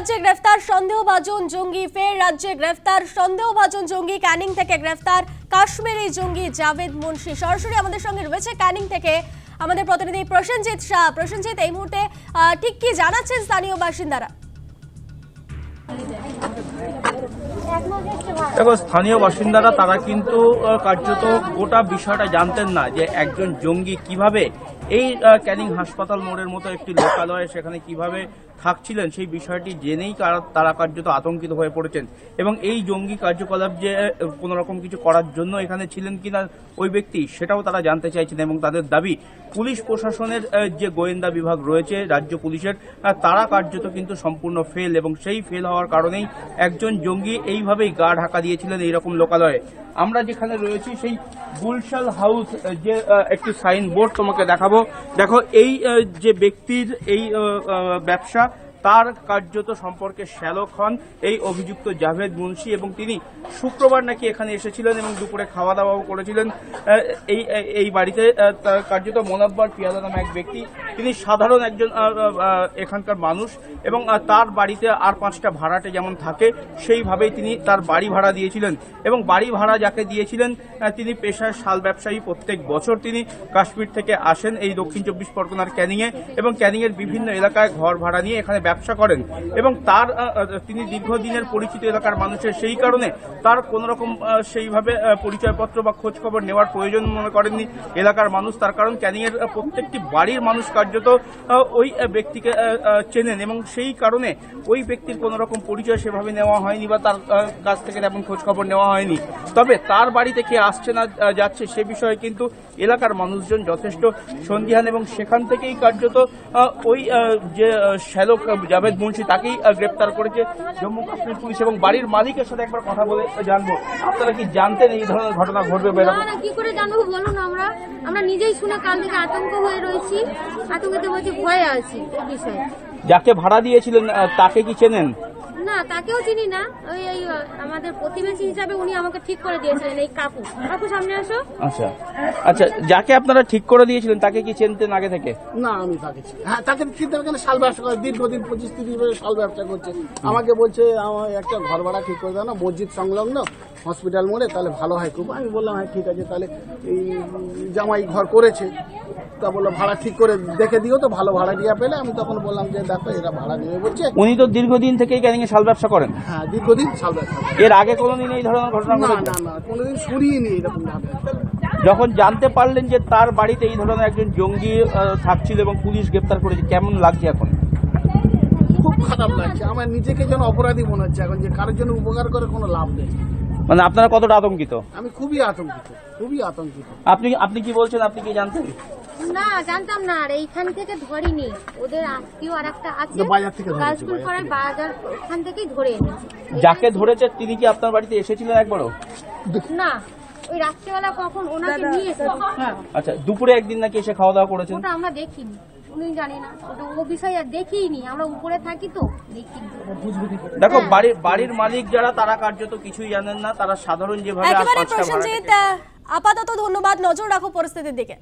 রাজ্যে গ্রেফতার সন্দেহভাজন জঙ্গি, ফের রাজ্যে গ্রেফতার সন্দেহভাজন জঙ্গি, ক্যানিং থেকে গ্রেফতার কাশ্মীরি জঙ্গি জাভেদ মুন্সি। সরাসরি আমাদের সঙ্গে রয়েছে ক্যানিং থেকে আমাদের প্রতিনিধি প্রসেনজিৎ শাহ। প্রসেনজিৎ, এই মুহূর্তে ঠিক কি জানাচ্ছেন স্থানীয় বাসিন্দারা? দেখো, স্থানীয় বাসিন্দারা, তারা কিন্তু কার্যত গোটা বিষয়টা জানতেন না যে একজন জঙ্গি কীভাবে এই ক্যানিং হাসপাতাল মোড়ের মতো একটি লোকালয়ে সেখানে কীভাবে থাকছিলেন সেই বিষয়টি জেনেই তারা- কার্যত আতঙ্কিত হয়ে পড়েছেন। এবং এই জঙ্গি কার্যকলাপ যে কোনো রকম কিছু করার জন্য এখানে ছিলেন কিনা ওই ব্যক্তি সেটাও তারা জানতে চাইছেন এবং তাদের দাবি, পুলিশ প্রশাসনের যে গোয়েন্দা বিভাগ রয়েছে, রাজ্য পুলিশের তারা কার্যত কিন্তু সম্পূর্ণ ফেল এবং সেই ফেল হওয়ার কারণেই একজন জঙ্গি এইভাবেই গা ঢাকা দিয়েছিলেন এইরকম লোকালয়ে। আমরা যেখানে রয়েছি, সেই গুলশাল হাউস যে একটি সাইন বোর্ড তোমাকে দেখাবো। দেখো, এই যে ব্যক্তির এই ব্যবসা, তার কার্যত সম্পর্কে শ্যালক হন এই অভিযুক্ত জাভেদ মুন্সি এবং তিনি শুক্রবার নাকি এখানে এসেছিলেন এবং দুপুরে খাওয়া দাওয়াও করেছিলেন এই এই বাড়িতে তার কার্যত মোনাব্বার পিয়াদা নামে এক ব্যক্তি তিনি সাধারণ একজন এখানকার মানুষ এবং তার বাড়িতে আর পাঁচটা ভাড়াটে যেমন থাকে, সেইভাবেই তিনি তার বাড়ি ভাড়া দিয়েছিলেন। এবং বাড়ি ভাড়া যাকে দিয়েছিলেন তিনি পেশায় শাল ব্যবসায়ী প্রত্যেক বছর তিনি কাশ্মীর থেকে আসেন এই দক্ষিণ চব্বিশ পরগনার ক্যানিংয়ে এবং ক্যানিংয়ের বিভিন্ন এলাকায় ঘর ভাড়া নিয়ে এখানে ব্যবসা করেন। এবং তার তিনি দীর্ঘদিনের পরিচিত এলাকার মানুষের সেই কারণে তার কোনো রকম সেইভাবে পরিচয়পত্র বা খোঁজখবর নেওয়ার প্রয়োজন মনে করেননি এলাকার মানুষ। তার কারণ ক্যানিংয়ের প্রত্যেকটি বাড়ির মানুষ কার্যত ওই ব্যক্তিকে চেনেন এবং সেই কারণে ওই ব্যক্তির কোনো রকম পরিচয় সেভাবে নেওয়া হয়নি বা তার কাছ থেকে তেমন খোঁজ খবর নেওয়া হয়নি। তবে তার বাড়িতে কে আসছে না যাচ্ছে সে বিষয়ে কিন্তু এলাকার মানুষজন যথেষ্ট সন্দিহান এবং সেখান থেকেই কার্যত ওই যে শ্যালক জাভেদ মুন্সি তাকেই গ্রেপ্তার করেছে জম্মু কাশ্মীর পুলিশ এবং বাড়ির মালিকের সাথে একবার কথা বলে জানব। আপনারা কি জানতেন এই ধরনের ঘটনা ঘটবে কি করে জানব বলুন আমরা? আমরা নিজেই শুনে কাল থেকে আতঙ্ক হয়ে রয়েছি। আতঙ্কিত বলছি ভয়ে আছি এই বিষয়ে। যাকে ভাড়া দিয়েছিলেন আহ, তাকে কি চেনেন? না তাকেও চিনি না। ওই এই আমাদের প্রতিবেশী হিসাবে উনি আমাকে ঠিক করে দিয়েছিলেন এই কাকু। কাকু সামনে আসো। আচ্ছা। আচ্ছা যাকে আপনারা ঠিক করে দিয়েছিলেন তাকে কি চেনতেন আগে থেকে? না আমি তাকে চিনি। হ্যাঁ তাকে চিনতে কেন শাল ব্যবসা করে দীর্ঘদিন পঁচিশ তিরিশ বছর শাল ব্যবসা করছে। আমাকে বলছে আমার একটা ঘর ভাড়া ঠিক করে দাও না মসজিদ সংলগ্ন হসপিটাল মোড়ে তাহলে ভালো হয় খুব। আমি বললাম হ্যাঁ ঠিক আছে তাহলে এই জামাই ঘর করেছে। তা বলল ভাড়া ঠিক করে দেখে দিও তো ভালো ভাড়া দিয়া পেলে। আমি তখন বললাম যে দেখো এরা ভাড়া নেবে বলছে। উনি তো দীর্ঘদিন থেকেই ক্যানিং এ শাল ব্যবসা করেন। হ্যাঁ দীর্ঘদিন শাল ব্যবসা এর আগে কোনোদিন এই ধরনের ঘটনা না না না কোনোদিন শুনিনি এরকম যখন জানতে পারলেন যে তার বাড়িতে এই ধরনের একজন জঙ্গি থাকছিল এবং পুলিশ গ্রেপ্তার করেছে কেমন লাগছে এখন? খুব খারাপ লাগছে। আমার নিজেকে যেন অপরাধী মনে হচ্ছে এখন যে কারোর জন্য উপকার করে কোনো লাভ নেই। মানে আপনারা কতটা আতঙ্কিত? আমি খুবই আতঙ্কিত খুবই আতঙ্কিত। আপনি আপনি কি বলছেন? আপনি কি জানতেন? না জানতাম না। আর এইখান থেকে ধরিনি। ওদের আত্মীয় আর একটা আছে বাজার থেকে ধরেছে, গাছপুর বাজার ওখান থেকেই ধরে এনেছি। যাকে ধরেছে তিনি কি আপনার বাড়িতে এসেছিলেন একবারও? না ওই রাত্রেবেলা কখন ওনাকে নিয়ে এসেছি। আচ্ছা দুপুরে একদিন নাকি এসে খাওয়া দাওয়া করেছেন? ওটা আমরা দেখিনি। উনি জানি না। ওটা ও বিষয়ে আর দেখিনি। আমরা উপরে থাকি তো। দেখো। বাড়ির বাড়ির মালিক যারা তারা কার্যত কিছুই জানেন না। তারা সাধারণ যেভাবে একেবারে প্রসেনজিৎ আপাতত ধন্যবাদ। নজর রাখো পরিস্থিতির দিকে।